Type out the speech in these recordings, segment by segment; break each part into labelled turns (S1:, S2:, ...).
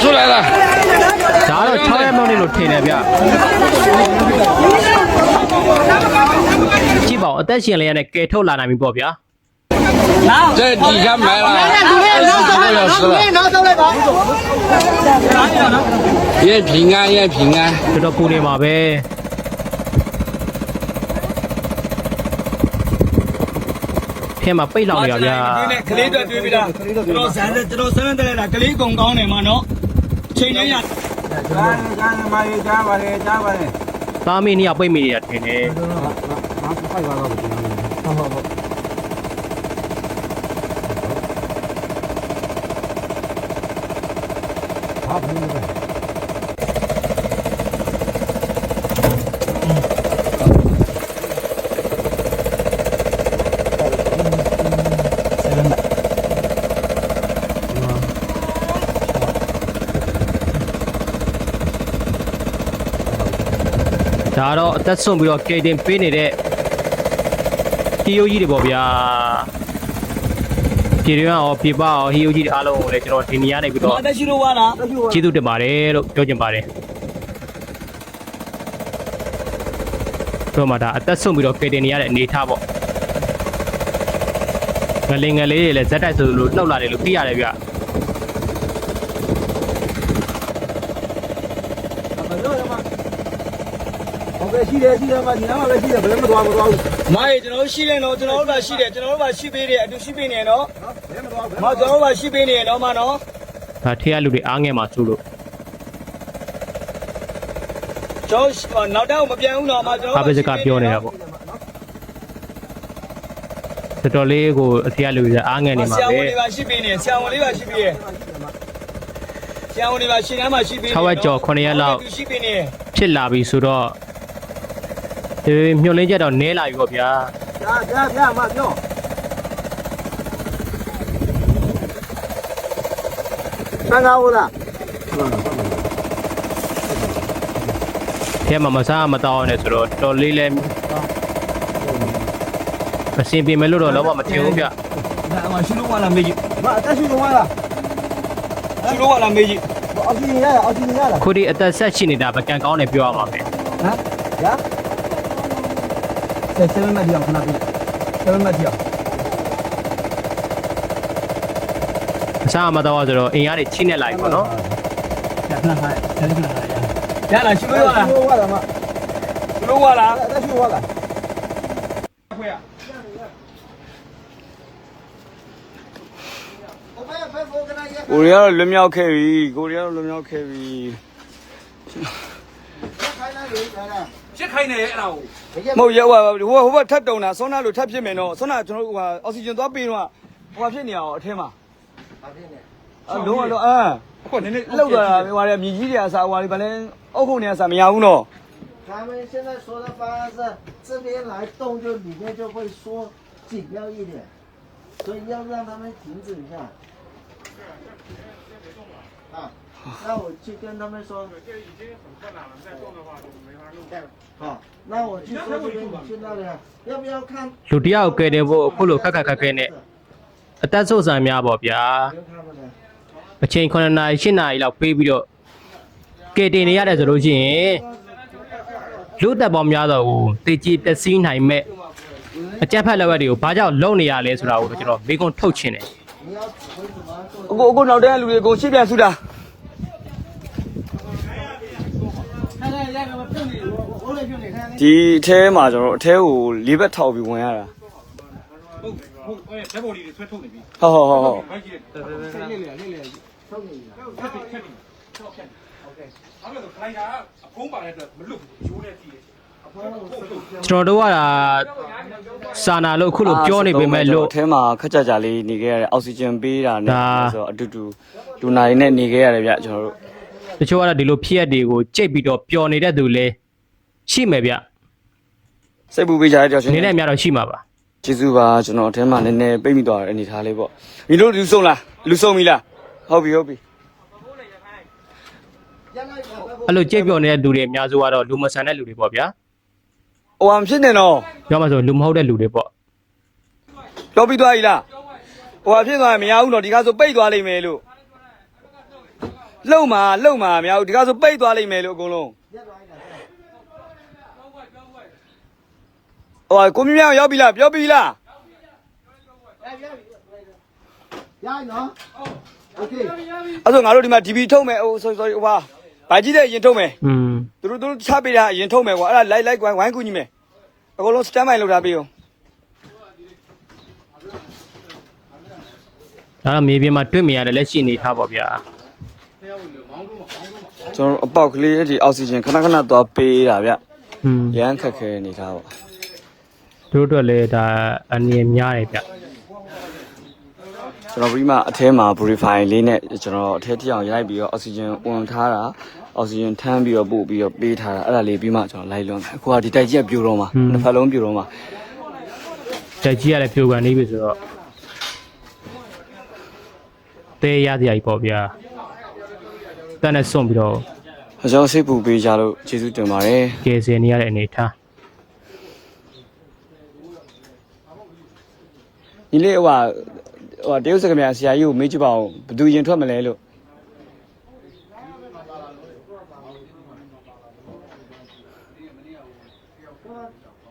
S1: 就出来了。
S2: ဒါကတော့6ရက်မောင်းနေလို့ထင်တယ်ဗျကြည့်ပါဦးအသက်ရှင်လေးရတဲ့ကဲထုတ်လာနိုင်ပြီပေါ့ဗျာ
S1: 在底下埋了二十多个小时了。也平安，也平安。
S2: တော်တော်ပူနေမှာပဲထဲမှာပိတ်လောင်နေရဗျာ
S3: ကလေးတွေတွေ့ပြီလားကျွန်တော်ဇန်ကျွန်တော်ဆန်းတဲ့လားကလေးကုံကောင်းတယ်မနော် ချိန်လေးရ
S2: သားမင်းနှစ်ယောက်ပိတ်မိနေတာထင်တယ် ဒါတော့အသက်ဆုံးပြီးတော့ကေတင်ပေးနေတဲ့ဟီယိုကြီးတွေပေါ့ဗျာပြည်ရင်းရောပြပရောဟီယိုကြီးတွေအားလုံးကိုလည်းကျွန်တော်ဒီနေရာနေပြီးတော့
S3: အသက်ရှိလို့ဝါလား
S2: ကျေးဇူးတင်ပါတယ်လို့ပြောချင်ပါတယ်တို့မှာဒါအသက်ဆုံးပြီးတော့ကေတင်နေရတဲ့အနေထားပေါ့ငလင်ငလေးတွေလည်းဇက်တိုက်ဆိုလို့လှုပ်လာတယ်လို့သိရတယ်ဗျ
S3: မိုင်းကျွန်တော်ရှိတယ်နော်ကျွန်တော်တို့ပါရှိတယ်ကျွန်တော်တို့ပါရှိပေးတယ်အတူရှိပေးနေနော်မကျွန်တော်တို့ပါရှိပေးနေနော်မနော်
S2: ဒါထေးရလူတွေအားငယ်မှာစိုးလို့
S3: ကျွန်တော်နောက်တော့မပြန်ဘူးနော်မကျွန်တော်
S2: အားပဲစကားပြောနေတာပေါ့တော်တော်လေးကိုအထေးရလူတွေအားငယ်နေမှာ
S3: ဆရာ
S2: ပဲ
S3: ဝန်တွေပါရှိပေးနေဆရာဝန်လေးပါရှိပေးရဲ့ဆရာဝန်တွေပါရှင်းတန်းမှာရှိပေးနေ
S2: 6ရက်ကျော်9ရက်လောက်
S3: ရှိပေးနေ
S2: ဖြစ်လာပြီဆိုတော့ ဒီမြုံလင်းချက်တော့နဲလာပြီပေါ့ဗျာထဲမှာမစားမတောင်းနဲ့ဆိုတော့တော်လေးလဲအစင်ပြေမယ်လို့တော့လုံးဝမထင်ဘူးဗျ
S3: ဒါမှရှိလို့ဝါလားမေကြီးမအသက်ရှိလို့ဝါလားရှိလို့ဝါလားမေကြီး
S2: ခုဒီအသက်ဆက်ရှိနေတာပကံကောင်းတယ်ပြောရမှာပဲ
S3: ဆက်ဆက်မဒီအောင်ခဏပြီဆက်မဒီအောင်
S2: မစားမတောင်းဆိုတော့အင်အားတွေချိနေလိုက်ပေါ့နော်
S3: ရခဏခဏဆက်ခဏခဏရရလားရှိလို့ဝါလားရှိလို့ဝါလား
S4: ကိုရီးယားတော့လွတ်မြောက်ခဲ့ပြီကိုရီးယားတော့လွတ်မြောက်ခဲ့ပြီ
S1: 这开呢，然后
S4: မဟုတ်ရဟိုဟိုဟိုဘက်ထပ်တုံတာဆွမ်းနာလို့ထပ်ဖြစ်မယ်နော်ဆွမ်းနာကျွန်တော်တို့ဟိုအောက်ဆီဂျင်သွားပေးတော့ဟိုဖြစ်နေအောင်အထင်းမှာအလုံးဝလုံးအာ
S1: 我那那
S4: လောက်သွားတာဟိုရမြည်ကြီးတွေအစားဟိုဗလဲအုတ်ခုနေအစားမရဘူးနော်
S5: 他们现在说的方案是这边来动，就里面就会缩紧要一点，所以要让他们停止一下。啊， 那我去跟他们说。好，那我去说这边，你去那里啊，要不要看？
S2: လူတယောက်ကဲတယ်ဖို့အခုလိုခက်ခက်ခက်ခဲနဲ့အသက်ဆုပ်ဆံများပေါ့ဗျာ
S5: 留他们的。
S2: အချိန်9နာရီ10နာရီလောက်ပေးပြီးတော့ကဲတင်နေရတယ်ဆိုလို့ရှိရင်လူသက်ပေါင်းများတော့ကိုတေကြီးတက်စီးနိုင်မဲ့အကြက်ဖက်လက်ဝက်တွေကိုဘာကြောင့်လုံနေရလဲဆိုတာကိုကျွန်တော်မိကုန်းထုတ်ချင်တယ်
S5: 你要指挥怎么做？
S4: အကိုအကိုနောက်တန်းလူတွေအကုန်ရှေ့ပြန်ဆူတာ ဒီအထဲမှာကျွန်တော်အထဲကိုလေးဘက်ထောက်ပြီးဝင်ရတာ
S1: ဟုတ်ဟုတ်အဲဓာတ်ပေါ်လေး
S4: တွေဆွဲထုတ်နေပြီဟုတ်ဟုတ်ဟုတ်ဟုတ်
S1: ဘိုက်ကြီးလေးလေးလေးလေးထုတ်နေပြီဟုတ်ဟုတ်ဖြတ်
S4: နေဟုတ်ဖြတ်โอเคအဲ့တော့ flyer အဖုံးပါတဲ့အတွ
S2: က်
S4: မလွတ်ဘူးရိုး
S2: နေတည်တယ်ကျွန်တော်တို့ကဒါစာနာလို့ခုလိုပြောနေပေမဲ့လို့
S4: အထဲမှာခက်ကြကြလေးနေခဲ့ရတယ်အောက်ဆီဂျင်ပေးတာနဲ့ဆိုတော့အတူတူလူနာရင်းနဲ့နေခဲ့ရတယ်ဗျကျွန်တော်တို့
S2: တချို့ကတော့ဒီလိုဖြစ်ရက်တွေကိုကြိတ်ပြီးတော့ပျော်နေတဲ့သူလည်းရှိမယ်ဗျ
S4: စိတ်ပူပေးကြတဲ့ကြောက်ရှင်
S2: နေနဲ့အများတော့ရှိမှာပါ
S4: ကျေးဇူးပါကျွန်တော်အထဲမှာနည်းနည်းပိတ်မိသွားတဲ့အနေထားလေးပေါ့မီတို့လူဆုံးလားလူဆုံးပြီလားဟုတ်ပြီဟုတ်ပြီ
S2: အဲ့လိုကြိတ်ပျော်နေတဲ့လူတွေအများစုကတော့လူမဆန်တဲ့လူတွေပေါ့ဗျာ
S4: ဟိုဟာဖြစ်နေတော့
S2: ပြောမှဆိုလူမဟုတ်တဲ့လူတွေပေါ့
S4: ပြောပြီးသွားပြီလားဟိုဟာဖြစ်သွားရင်မရဘူးတော့ဒီကားဆိုပိတ်သွားလိမ့်မယ်လို့ လှုပ်မှာလှုပ်မှာမရဘူးဒီကဆိုပိတ်သွားလိမ့်မယ်လို့အကုန်လုံးဟိုကိုမြမြောင်ရောက်ပြီလားပြောပြီလား
S5: ရနော်โอเค
S4: အဲ့ဆိုငါတို့ဒီမှာ DB ထုတ်မယ်ဟို sorry sorry ဟိုပါဗာကြီးတဲ့ရင်ထုတ်မယ်
S2: อืม
S4: သူတို့သူတို့ချပေးတာအရင်ထုတ်မယ်ကွာအဲ့ဒါလိုက်လိုက်ဝိုင်းဝိုင်းကူညီမယ်အကုန်လုံး stand by လုပ်ထားပေးအောင်
S2: ဒါတော့မြေပြင်မှာတွေ့မြင်ရတယ်လက်ရှိအနေထားပေါ့ဗျာ
S4: ကျွန်တော်တို့အပေါက်ကလေးဒီအောက်ဆီဂျင်ခဏခဏသွားပေးတာဗျ
S2: อืม
S4: ရမ်းခက်ခဲနေထားပါ
S2: သူတို့အတွက်လည်းဒါအနေနဲ့များတယ်ဗျ
S4: ကျွန်တော်ပြီးမှအထဲမှာ purify လေးနဲ့ကျွန်တော်အထဲတိအောင်ရိုက်ပြီးတော့အောက်ဆီဂျင်ဝင်ထားတာအောက်ဆီဂျင်ထမ်းပြီးတော့ပို့ပြီးတော့ပေးထားတာအဲ့ဒါလေးပြီးမှကျွန်တော်လိုက်လွန်မယ်အခုကဒီတိုက်ကြီးကပြိုတော့မှာတစ်ဖက်လုံးပြိုတော့မှာ
S2: တက်ကြီးရလည်းပြိုကန်နေပြီဆိုတော့တဲရစရာကြီးပေါ့ဗျာ တန်းနဲ့စွန့်ပြီးတော့
S4: အကြောင်းစိတ်ပူပေးကြလို့ကျေးဇူးတင်ပါတယ်
S2: ကယ်ဆယ်နေရတဲ့အနေထား
S4: ညီလေးဟိုဟာဟိုတရုတ်စကမြန်ဆရာကြီးကိုမေးကြည့်ပါဦးဘယ်သူရင်ထွက်မလဲလို့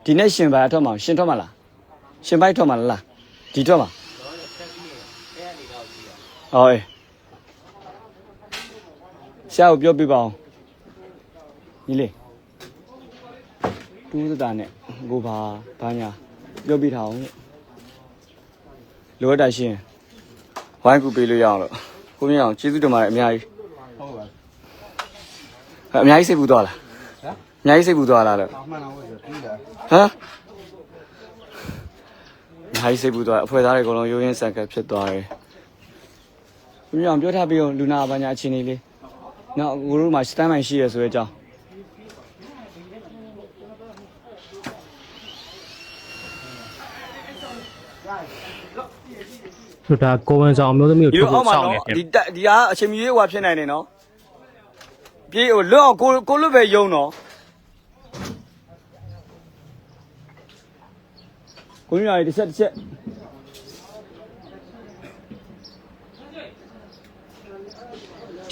S4: ဒီနေ့ရှင်ပါထွက်မှာရှင်ထွက်မှာလားရှင်ပိုက်ထွက်မှာလားဒီထွက်မှာဟောအေး ဆရာကိုပြောပြပါဦးညီလေးတူးစတာနဲ့ကိုပါဘာညာပြောပြထားအောင်လို့လိုအပ်တာရှိရင်ဝိုင်းကူပေးလို့ရအောင်လို့ကိုမြင်အောင်ကျေးဇူးတင်ပါတယ်အများကြီးဟုတ်ပါအများကြီးစိတ်ပူသွားလားဟမ်အများကြီးစိတ်ပူသွားလားလို့မှန်တော့ဟုတ်ပြီဟမ်အများကြီးစိတ်ပူသွားတယ်အဖွဲ့သားတွေအကုန်လုံးရိုးရင်းဆန်ကပ်ဖြစ်သွားတယ်ကိုမြင်အောင်ပြောထားပြီးတော့လူနာဘာညာအခြေအနေလေး နောက်ကိုတို့မှာစတမ်းမိုင်ရှိရဆိုတဲ့အကြောင်း
S2: ဆိုတော့ကိုဝန်ဆောင်အမျိုးသမီးကို
S4: ဒီ
S2: ထုတ်
S4: အော
S2: ဖို့
S4: က်မှာ
S2: စောင့်နေ
S4: နော်
S2: တယ်
S4: ဒီတက်ဒီဟာအချိန်မီရေးဟွာဖြစ်နိုင်တယ်နော်ပြေးဟိုလွတ်အောင်ကိုကိုလွတ်ပဲယုံတော့ကိုမြင်အောင်ဒီဆက်တစ်ချက်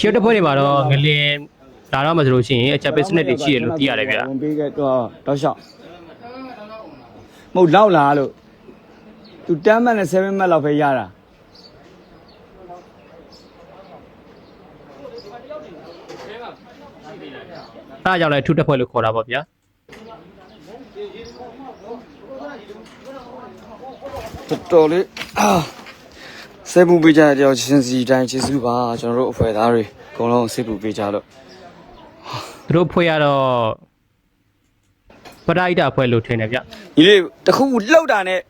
S2: ချီတစ်ဖွဲ့တွေမှာတော့ငလင်လာတော့မှဆိုလို့ရှိရင်အချက်ပေးစနစ်တွေရှိတယ်လို့သိရတယ်ဗျာ
S4: ဝင်ပေးခဲ့တော့တောက်လျှောက်မဟုတ်လောက်လာလို့သူ10မှတ်နဲ့7မှတ်လောက်ပဲရတာ
S2: အဲဒါကြောင့်လည်းထူးတစ်ဖွဲ့လို့ခေါ်တာပေါ့ဗျာ
S4: တော်တော်လေးအာ စေပူပေးကြတဲ့တယောက်ချင်းစီတိုင်းကျေးဇူးပါကျွန်တော်တို့အဖွဲ့သားတွေအကုန်လုံးစေပူပေးကြလို့
S2: သူတို့ဖွဲ့ရတော့ပရိုက်တာဖွဲ့လို့ထင်တယ်ဗျ
S4: ညီလေးတခုလှုပ်တာနဲ့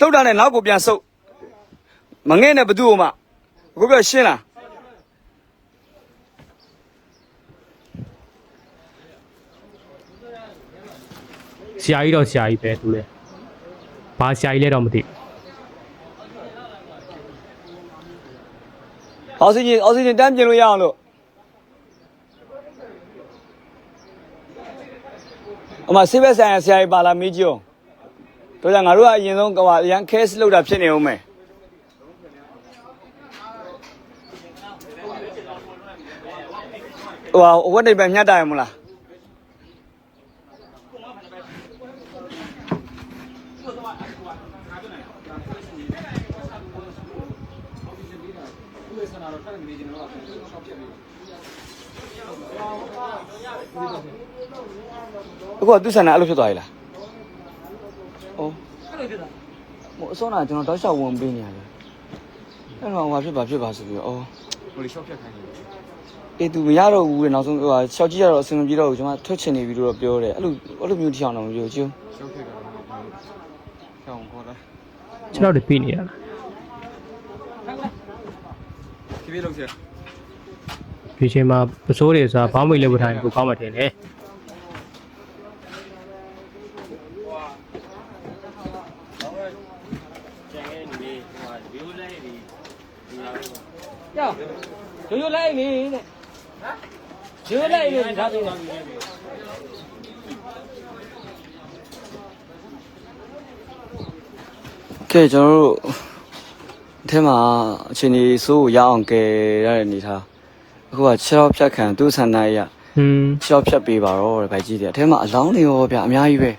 S4: လှုပ်တာနဲ့နောက်ကိုပြန်ဆုပ်မငဲ့နဲ့ဘသူ့ဟိုမှအခုပြောရှင်းလား
S2: ဆရာကြီးတော့ဆရာကြီးပဲသူလဲဘာဆရာကြီးလဲတော့မသိ
S4: အောက်ဆီဂျင်အောက်ဆီဂျင်တန်းပြင်လို့ရအောင်လို့အမဆေးဘက်ဆိုင်ရာဆရာကြီးပါလာမေးကြည့်အောင်တို့ကြောင့်ငါတို့ကအရင်ဆုံးကဟိုအရန် case လောက်တာဖြစ်နေအောင်မယ်ဟိုအဝတ် တိတ်ပဲညှတ်တာရမလားအခုကသူ့ဆန္ဒအဲ့လိုဖြစ်သွားပြီလားဩအဲ့လိုဖြစ်တာဟိုအစောနာကျွန်တော်တောက်လျှောက်ဝင်ပေးနေရတယ်အဲ့တော့ဟိုဖြစ်ပါဖြစ်ပါဆိုပြီးတော့ဩဟိုလေရှော့ဖြတ်ခိုင်းနေအေးသူမရတော့ဘူးတဲ့နောက်ဆုံးဟိုရှောက်ကြည့်ရတော့အဆင်မပြေတော့ဘူးကျွန်မထွက်ချင်နေပြီလို့တော့ပြောတယ်အဲ့လိုအဲ့လိုမျိုးတစ်ချောင်းတော့မပြောချင်
S2: ကျွန်တော်တို့ပြနေရတာ
S4: ဘူးပြေးလို့ဆရာ
S2: ဒီချိန်မှာပစိုးတွေဆိုတာဘောင်းမိတ်လည်းဝထိုင်ကိုကောင်းမှထင်တယ်
S3: ရိုးရိုးလိုက်နေနဲ့ရိုးရိုးလိုက်နေဒါဆိုတော့
S4: ကဲကျွန်တော်တို့အ ထက်မှာအချိန်ကြီးစိုးကိုရအောင်ကဲရတဲ့အနေထားအခုက6ရောက်ဖြတ်ခံသူ့ဆန္ဒရ
S2: อืม
S4: 6ရောက်ဖြတ်ပေးပါတော့တဲ့ဗိုက်ကြီးတွေအထဲမှာအလောင်းတွေရောဗျအများကြီးပဲအဲ့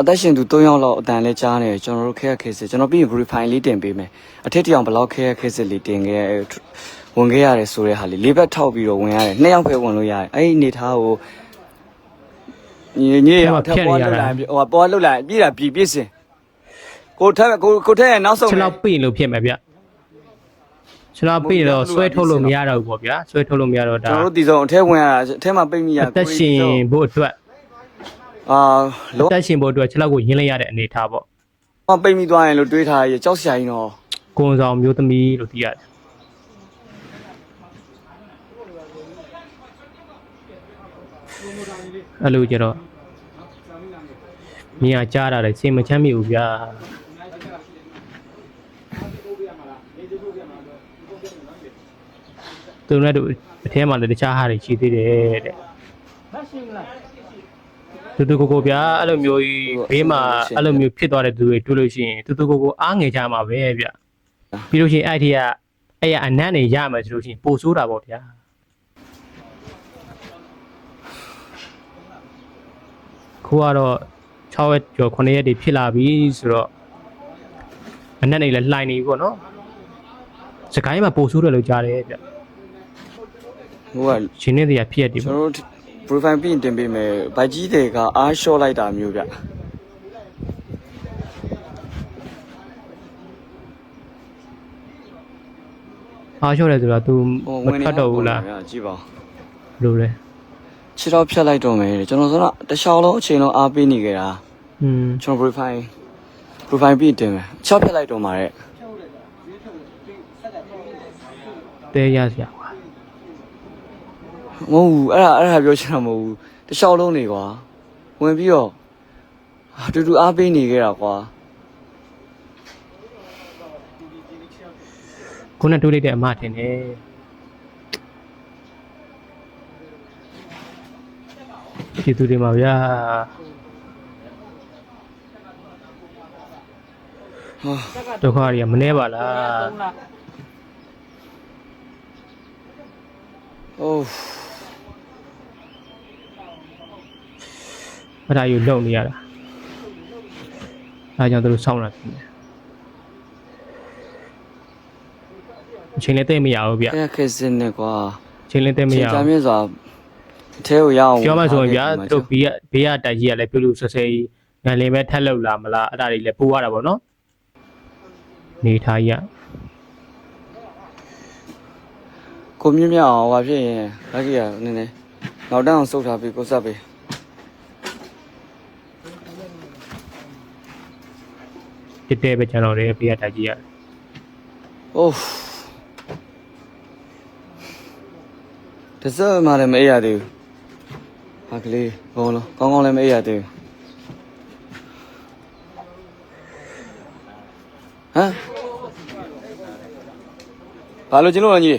S4: အသက်ရှင်သူ3ယောက်လောက်အတန်လဲကြားနေကျွန်တော်တို့ခဲခဲစစ်ကျွန်တော်ပြီးရင် verify လေးတင်ပေးမယ်အထက်တစ်ယောက်ဘယ်လောက်ခဲခဲစစ်လေးတင်ခဲ့ဝင်ခဲ့ရတယ်ဆိုတဲ့ဟာလေးလေးဘက်ထောက်ပြီးတော့ဝင်ရတယ်နှစ်ယောက်ပဲဝင်လို့ရတယ်အဲ့ဒီအနေထားကိုညီညီရထပ်ပွားလောက်လာဟိုပွားလောက်လာပြည်တာပြည်ပြစ်စင်ကိုထက်ကိုကိုထက်ရဲ့နောက်ဆုံး
S2: ခြေလောက်ပိလို့ဖြစ်မယ်ဗျ ခြေလောက်ပိတော့ဆွဲထုတ်လို့မရတော့ဘူးပေါ့ဗျာဆွဲထုတ်လို့မရတော့ဒါ
S4: ကျွန်တော်တို့ဒီဆုံးအထက်ဝင်ရတာအထက်မှာပိတ်မိရ
S2: အသက်ရှင်ဖို့အတွက်
S4: အာ
S2: အ
S4: လော
S2: သက်ရှင်ဖို့အတွက်ခြေလောက်ကိုရင်းလိုက်ရတဲ့အနေအထားပေါ့
S4: ပိတ်မိသွားရင်လို့တွေးထားရကြောက်စရာကြီးတော့
S2: ကိုယ်ဆောင်မျိုးသမီးလို့သိရတယ်အဲ့လိုကြတော့မြင်ရကြားတာလေစိတ်မချမ်းမြေဘူးဗျာ သူတို့လည်းအထဲမှာလည်းတခြားဟာတွေရှိသေးတယ်တဲ့တူတူကိုကိုဗျာအဲ့လိုမျိုးကြီးဘေးမှာအဲ့လိုမျိုးဖြစ်သွားတဲ့သူတွေတွေ့လို့ရှိရင်တူတူကိုကိုအားငယ်ကြမှာပဲဗျပြီးလို့ရှိရင်အဲ့ဒီကအဲ့ရအနံ့နေရမယ်ဆိုလို့ရှိရင်ပိုဆိုးတာပေါ့ဗျာခုကတော့6ရက်ကျော်9ရက်တွေဖြစ်လာပြီဆိုတော့အနံ့နေလည်းလှိုင်နေပြီပေါ့နော်စကိုင်းမှာပိုဆိုးတယ်လို့ကြားတယ်ဗျ
S4: ဟိုက
S2: ရှင်နေတွေကဖြစ်ရည်
S4: ကျွန်
S2: ပေါ့
S4: တော်တို့ profile ပြင်တင်ပေးမယ်ဗိုက်ကြီးတွေကအားလျှော့လိုက်တာမျိုးဗျ
S2: အားလျှော့တယ်ဆိုတော့ तू မထွက်တော့ဘူးလား
S4: ဗျကြည့်ပါဦး
S2: ဘယ်လိုလဲ
S4: ခြေတော့ဖြတ်လိုက်တော့မယ်ကျွန်တော်ဆိုတော့တခြားလုံးအချိန်လုံးအားပေးနေကြတာ
S2: อืม
S4: ကျွန်တော် profile profile ပြင်တင်မယ်6ဖြတ်လိုက်တော့မှာတဲ့
S2: တဲရစရာကွာ
S4: မဟုတ်ဘူးအဲ့ဒါအဲ့ဒါပြောချင်တာမဟုတ်ဘူးတခြားလုံးနေကွာဝင်ပြီးတော့အတူတူအားပေးနေကြတာကွာ
S2: ခုနတွေးလိုက်တဲ့အမထင်တယ်ဒီသူတွေမှာဗျာ
S4: ဟာ
S2: ဒုက္ခတွေကမနှဲပါလား
S4: အိုး
S2: အဲ့ဒါယူလုံနေရတာအဲဒါကြောင့်သူတို့စောင့်လာတယ်အချိန်လည်းတိတ်မရဘူးဗျ
S4: ခဲခဲစင်းနေကွာ
S2: အချိန်လည်းတိတ်မရ
S4: ကြာ
S2: ဘူး
S4: မြင့်စွာအထဲကိုရအောင်
S2: ပြောမှဆိုရင်ဗျာသူတို့ဘေးကဘေးကတိုက်ကြီးကလည်းပြုလို့ဆွဆွဲကြီးငန်လင်ပဲထက်လောက်လာမလားအဲ့ဒါတွေလည်းပိုးရတာပေါ့နော်နေထားကြီးက
S4: ကိုမြင့်မြတ်အောင်ဟွာဖြစ်ရင်လက်ကြီးကနည်းနည်းနောက်တန်းအောင်စုပ်ထားပြီးကိုဆက်ပေး
S2: တစ်တဲပဲကျွန်တော်တွေဘေးကတိုက်ကြီးက
S4: အိုးတစက်မှလည်းမအေးရသေးဘူးဟာကလေးဘုံလုံးကောင်းကောင်းလည်းမအေးရသေးဘူးဟမ်ဘာလို့ကျင်းလို့လဲညီ